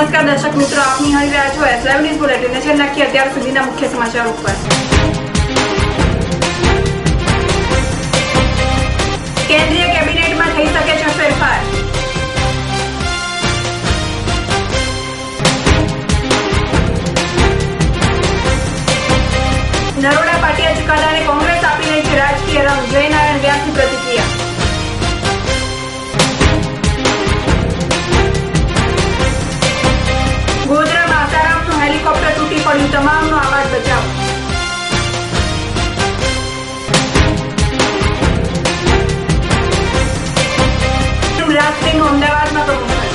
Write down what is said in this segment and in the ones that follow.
નમસ્કાર, દર્શક મિત્રો, આપની નિહાળી રહ્યા છો એસ લાઈવ ન્યૂઝ બુલેટિન નાખીએ અત્યાર સુધીના મુખ્ય સમાચાર ઉપર. અમદાવાદમાં પ્રમોશન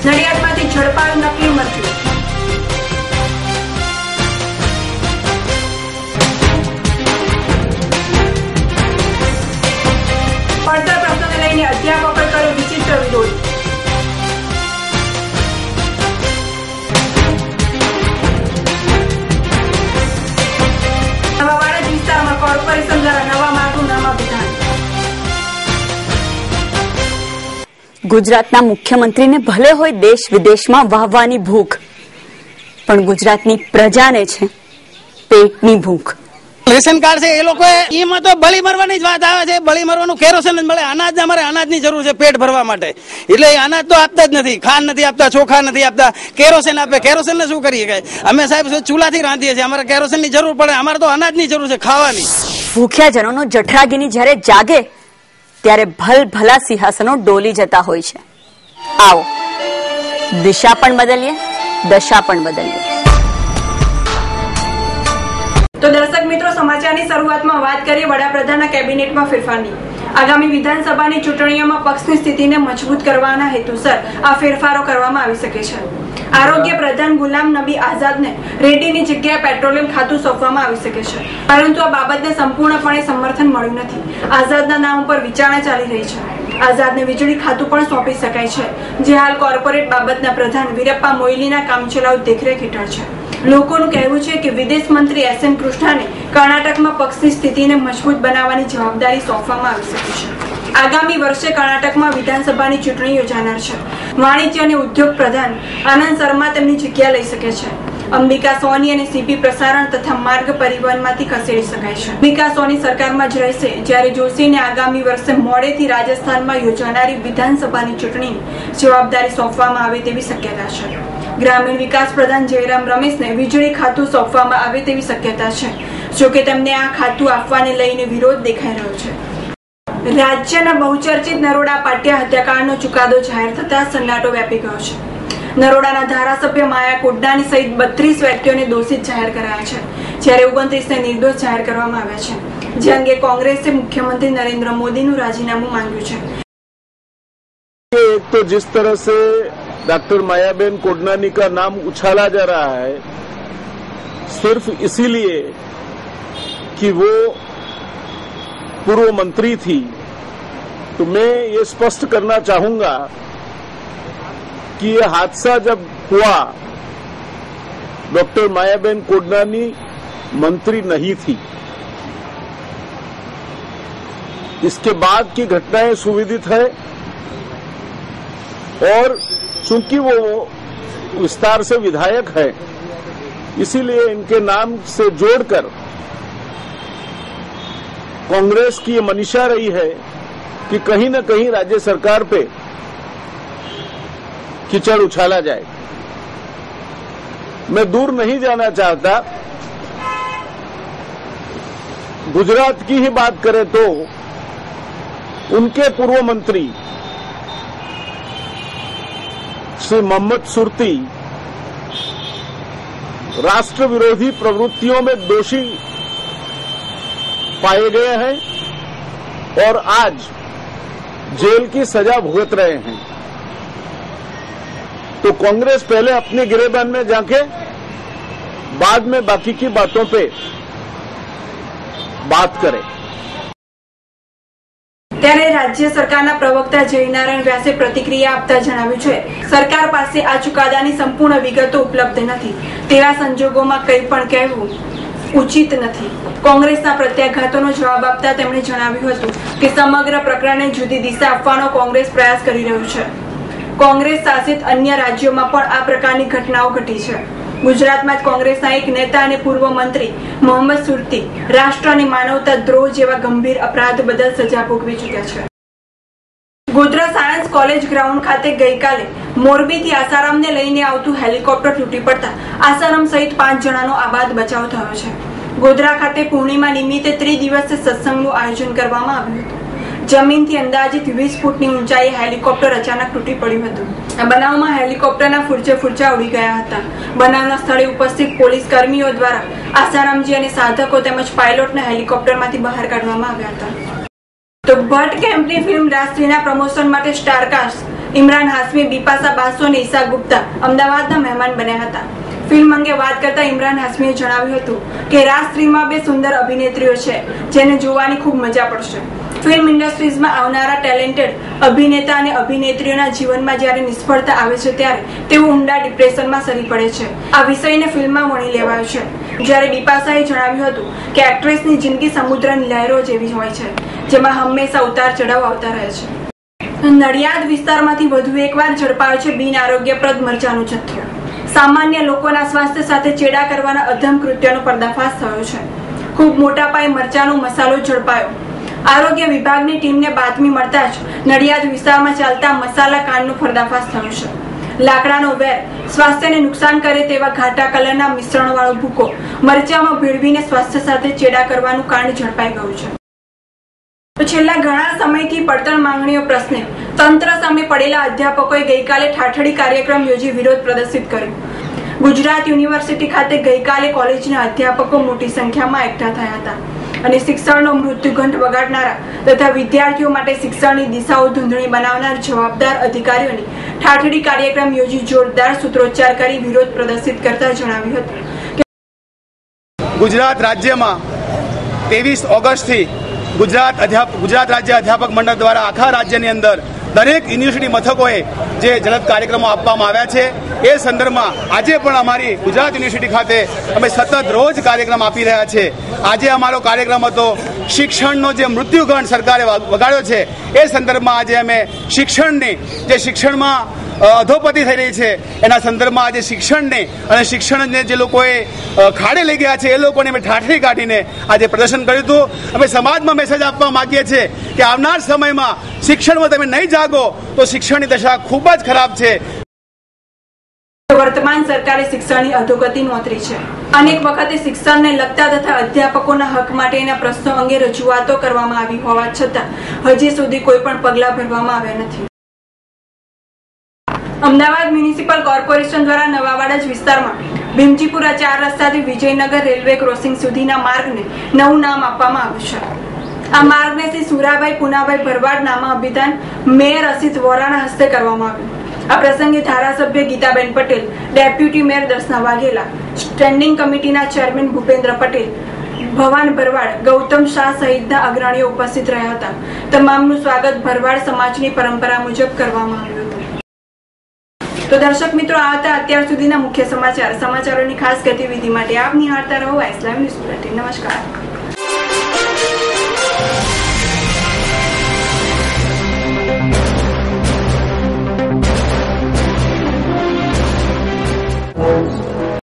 નડિયાદમાંથી ઝડપાયું નકલી ગુજરાતના મુખ્યમંત્રીને ભલે હોય દેશ વિદેશમાં વાહવાની ભૂખ પણ ગુજરાતની પ્રજાને છે પેટની ભૂખ. રેશન કાર્ડ છે એ લોકો એમાં તો બળી મરવાની જ વાત આવે છે. બળી મરવાનું કેરોસીન જ મળે. અનાજ અમારે અનાજની જરૂર છે પેટ ભરવા માટે. એટલે એ અનાજ તો આપતા જ નથી. ખાંડ નથી આપતા ચોખા નથી આપતા. કેરોસીન આપે. કેરોસન ને શું કરીએ કઈ? અમે સાહેબ ચૂલાથી રાંધીએ છીએ. અમારે કેરોસીનની જરૂર પડે. અમારે તો અનાજની જરૂર છે ખાવાની. ભૂખ્યા જનોનો જઠરાગીની જ્યારે જાગે ત્યારે ભલ ભલા સિંહાસનો ડોલી જતા હોય છે. આવો. દિશા પણ બદલીએ, દશા પણ બદલીએ. તો દર્શક મિત્રો, સમાચારની શરૂઆતમાં વાત કરીએ વડાપ્રધાનના કેબિનેટમાં ફેરફારની. આગામી વિધાનસભાની ચૂંટણીઓમાં પક્ષની સ્થિતિને મજબૂત કરવાના હેતુસર આ ફેરફારો કરવામાં આવી શકે છે. આરોગ્ય પ્રધાન ગુલામ નબી આઝાદને રેડ્ડીની જગ્યાએ પેટ્રોલિયમ ખાતું સોંપવામાં આવી શકે છે. પરંતુ આ બાબતને સંપૂર્ણપણે સમર્થન મળ્યું નથી. આઝાદના નામ ઉપર વિચારણા ચાલી રહી છે. આઝાદને વીજળી ખાતું પણ સોંપી શકાય છે, જે હાલ કોર્પોરેટ બાબતના પ્રધાન વીરપ્પા મોઇલીના કામચલાઉ દેખરેખ હેઠળ છે. લોકોનું કહેવું છે કે વિદેશ મંત્રી એસ એમ કૃષ્ણાને કર્ણાટકમાં પક્ષની સ્થિતિને મજબૂત બનાવવાની જવાબદારી સોંપવામાં આવી શકે છે. આગામી વર્ષે કર્ણાટકમાં વિધાનસભાની ચૂંટણી યોજાનાર છે. વાણિજ્ય અને ઉદ્યોગ પ્રધાન આનંદ શર્મા તેમની જગ્યા લઈ શકે છે. અંબિકા સોની અને સીપી પ્રસારણ તથા માર્ગ પરિવહનમાંથી ખસેડી શકાય છે. અંબિકા સોની સરકારમાં જ રહેશે જ્યારે જોશીને આગામી વર્ષે મોડેથી રાજસ્થાનમાં યોજાનારી વિધાનસભાની ચૂંટણી જવાબદારી સોંપવામાં આવે તેવી શક્યતા છે. ગ્રામીણ વિકાસ પ્રધાન જયરામ રમેશને વીજળી ખાતું સોંપવામાં આવે તેવી શક્યતા છે, જોકે તેમને આ ખાતું આપવાને લઈને વિરોધ દેખાઈ રહ્યો છે. રાજ્યના બહુચર્ચિત નરોડા પાટિયા હત્યાકાંડનો ચુકાદો જાહેર થતા સન્નાટો વ્યાપી ગયો છે નરોડાના ધારાસભ્ય માયા કોડનાની સહિત બત્રીસ વ્યક્તિઓને દોષિત જાહેર કરાયા છે જ્યારે ઓગણત્રીસને નિર્દોષ જાહેર કરવામાં આવ્યા છે જે અંગે કોંગ્રેસે મુખ્યમંત્રી નરેન્દ્ર મોદીનું રાજીનામું માંગ્યું છે एक तो जिस तरह से डॉक्टर मायाबेन कोडनानी का नाम उछाला जा रहा है सिर्फ इसीलिए कि वो पूर्व मंत्री थी तो मैं ये स्पष्ट करना चाहूँगा कि ये हादसा जब हुआ, डॉक्टर मायाबेन कोडनानी मंत्री नहीं थी। इसके बाद की घटनाएँ सुविदित है और चूँकि वो विस्तार से विधायक है, इसीलिए इनके नाम से जोड़कर कांग्रेस की ये मनीषा रही है कि कहीं न कहीं राज्य सरकार पे कीचड़ उछाला जाए। मैं दूर नहीं जाना चाहता। गुजरात की ही बात करें तो उनके पूर्व मंत्री श्री मोहम्मद सुरती राष्ट्र विरोधी प्रवृत्तियों में दोषी पाए गए हैं और आज जेल की सजा भुगत रहे हैं तो कांग्रेस पहले अपनी गिरेबान में जाके बाद में बाकी की बातों पे बात करे ત્યારે રાજ્ય સરકારના પ્રવક્તા જયનારાયણ વ્યાસે પ્રતિક્રિયા આપતા જણાવ્યું છે સરકાર પાસે આ ચુકાદાની સંપૂર્ણ વિગતો ઉપલબ્ધ નથી તેવા સંજોગોમાં કંઈ પણ કહેવું ઉચિત નથી. કોંગ્રેસના પ્રત્યાઘાતોનો જવાબ આપતા તેમણે જણાવ્યું હતું કે સમગ્ર પ્રકરણને જુદી દિશા આપવાનો કોંગ્રેસ પ્રયાસ કરી રહ્યું છે. કોંગ્રેસ શાસિત અન્ય રાજ્યોમાં પણ આ પ્રકારની ઘટનાઓ ઘટી છે. ગુજરાતમાં જ કોંગ્રેસના એક નેતા અને પૂર્વ મંત્રી મોહમ્મદ સુરતી રાષ્ટ્ર અને માનવતા દ્રોહ જેવા ગંભીર અપરાધ બદલ સજા ભોગવી ચૂક્યા છે. ગોધરા સાયન્સ કોલેજ ગ્રાઉન્ડ ખાતે ગઈકાલે મોરબીથી આસારામને લઈને આવતું હેલિકોપ્ટર તૂટી પડતા આસારામ સહિત પાંચ જણાનો આબાદ બચાવ થયો છે. ગોધરા ખાતે પૂર્ણિમા નિમિત્તે ત્રિદિવસીય સત્સંગનું આયોજન કરવામાં આવ્યું હતું. જમીનથી અંદાજિત વીસ ફૂટની ઊંચાઈએ હેલિકોપ્ટર અચાનક તૂટી પડ્યું હતું. આ બનાવમાં હેલિકોપ્ટરના ફૂરચે ફૂરચા ઉડી ગયા હતા. બનાવના સ્થળે ઉપસ્થિત પોલીસ કર્મીઓ દ્વારા આસારામજી અને સાધકો તેમજ પાયલોટને હેલિકોપ્ટરમાંથી બહાર કાઢવામાં આવ્યા હતા. તો ભટ્ટ કેમ્પની ફિલ્મ રાષ્ટ્રીયના પ્રમોશન માટે સ્ટારકાસ્ટ ઇમરાન હાસમી બિપાસા બાસુ અને ઈશા ગુપ્તા અમદાવાદના મહેમાન બન્યા હતા. ફિલ્મ અંગે વાત કરતા ઇમરાન હાસમીએ જણાવ્યું હતું કે રાષ્ટ્રીમાં બે સુંદર અભિનેત્રીઓ છે, જેને જોવાની ખૂબ મજા પડશે. ફિલ્મ ઇન્ડસ્ટ્રીઝમાં આવનારા ટેલેન્ટેડ અભિનેતા અને અભિનેત્રીઓના જીવનમાં જ્યારે નિષ્ફળતા આવે છે ત્યારે તેઓ ઊંડા ડિપ્રેશનમાં સરી પડે છે. આ વિષયને ફિલ્મમાં વણી લેવાયો છે. જ્યારે બિપાસાએ જણાવ્યું હતું કે, એક્ટ્રેસની જિંદગી સમુદ્રની લહેરો જેવી હોય છે, જેમાં હંમેશા ઉતાર ચઢાવ આવતા રહે છે. નડિયાદ વિસ્તારમાંથી વધુ એકવાર ઝડપાયો છે બિન આરોગ્યપ્રદ મરચાનો જથ્થો સામાન્ય લોકોના સ્વાસ્થ્ય સાથે ચેડા કરવાના અધમ કૃત્યનો પર્દાફાશ થયો છે. ખૂબ મોટા પાયે મરચાનો મસાલો ઝડપાયો. આરોગ્ય વિભાગની ટીમને બાતમી મળતા જ નડિયાદ વિસ્તારમાં ચાલતા મસાલા કાંડનો પર્દાફાશ થયો છે. લાકડાનો વેર, સ્વાસ્થ્યને નુકસાન કરે તેવા ઘાટા કલરના મિશ્રણવાળો ભૂકો મરચામાં ભેળવીને સ્વાસ્થ્ય સાથે ચેડા કરવાનું કાંડ ઝડપાઈ ગયું છે. તો છેલ્લા ઘણા સમયથી પડતર માંગણીઓ પ્રશ્ને. તંત્ર સામે પડેલા અધ્યાપકોએ ગઈકાલે ઠાઠડી કાર્યક્રમ યોજી વિરોધ પ્રદર્શિત કર્યો. ગુજરાત યુનિવર્સિટી ખાતે ગઈકાલે કોલેજના અધ્યાપકો મોટી સંખ્યામાં એકઠા થયા હતા અને શિક્ષણનો મૃત્યુઘંટ વગાડનારા તથા વિદ્યાર્થીઓ માટે શિક્ષણની દિશાઓ ધૂંધણી બનાવનાર જવાબદાર અધિકારીઓની ઠાઠડી કાર્યક્રમ યોજી જોરદાર સૂત્રોચ્ચાર કરી વિરોધ પ્રદર્શિત કરતા જણાવ્યું હતું ગુજરાત રાજ્યમાં ત્રેવીસ ઓગસ્ટથી ગુજરાત અધ્યાપ, ગુજરાત રાજ્ય અધ્યાપક મંડળ દ્વારા આખા રાજ્યની અંદર દરેક યુનિવર્સિટી મથકોએ જે જલદ કાર્યક્રમો આપવામાં આવ્યા છે, એ સંદર્ભમાં આજે પણ અમારી ગુજરાત યુનિવર્સિટી ખાતે અમે સતત રોજ કાર્યક્રમ આપી રહ્યા છે. આજે અમારો કાર્યક્રમ હતો શિક્ષણનો જે મૃત્યુગણ સરકારે વગાડ્યો છે, એ સંદર્ભમાં આજે અમે શિક્ષણની, જે શિક્ષણમાં અધોપતિ થઈ રહી છે. એના સંદર્ભમાં આજે શિક્ષણને અને શિક્ષણને જે લોકોએ ખાડે લઈ ગયા છે, એ લોકોને અમે ઠાઠરી કાઢીને આજે પ્રદર્શન કર્યું હતું. અમે સમાજમાં મેસેજ આપવા માગીએ છીએ કે આવનાર સમયમાં શિક્ષણમાં તમે નહીં જાગો, તો શિક્ષણની દશા ખૂબ જ ખરાબ છે. વર્તમાન સરકારે શિક્ષણની અધોગતિ નોતરી છે. અનેક વખતે શિક્ષણને લગતા તથા અધ્યાપકોના હક માટેના પ્રશ્નો અંગે રજૂઆતો કરવામાં આવી હોવા છતાં, હજી સુધી કોઈ પણ પગલાં ભરવામાં આવ્યા નથી. અમદાવાદ મ્યુનિસિપલ કોર્પોરેશન દ્વારા નવાવાડા વિસ્તારમાં ભીમજીપુરા ચાર રસ્તાથી વિજયનગર રેલવે ક્રોસિંગ સુધીના માર્ગને નવું નામ આપવામાં આવ્યું છે. આ માર્ગને શ્રી સુરાભાઈ પુનાભાઈ ભરવાડ નામા અભિધાન મેયર અસિત વોરાના હસ્તે કરવામાં આવ્યું. આ પ્રસંગે ધારાસભ્ય Geetaben Patel, deputy mayor Darshana Vaghela, standing કમિટીના ચેરમેન ભૂપેન્દ્ર પટેલ, ભવાન ભરવાડ, ગૌતમ શાહ સહિતના અગ્રણીઓ ઉપસ્થિત રહ્યા હતા. તમામનું સ્વાગત ભરવાડ સમાજની પરંપરા મુજબ કરવામાં આવ્યું. તો દર્શક મિત્રો, આ હતા અત્યાર સુધીના મુખ્ય સમાચાર. સમાચારોની ખાસ ગતિવિધિ માટે આપ નિહાળતા રહો. આઈસ્લામ ન્યૂઝ બુલેટિન નમસ્કાર.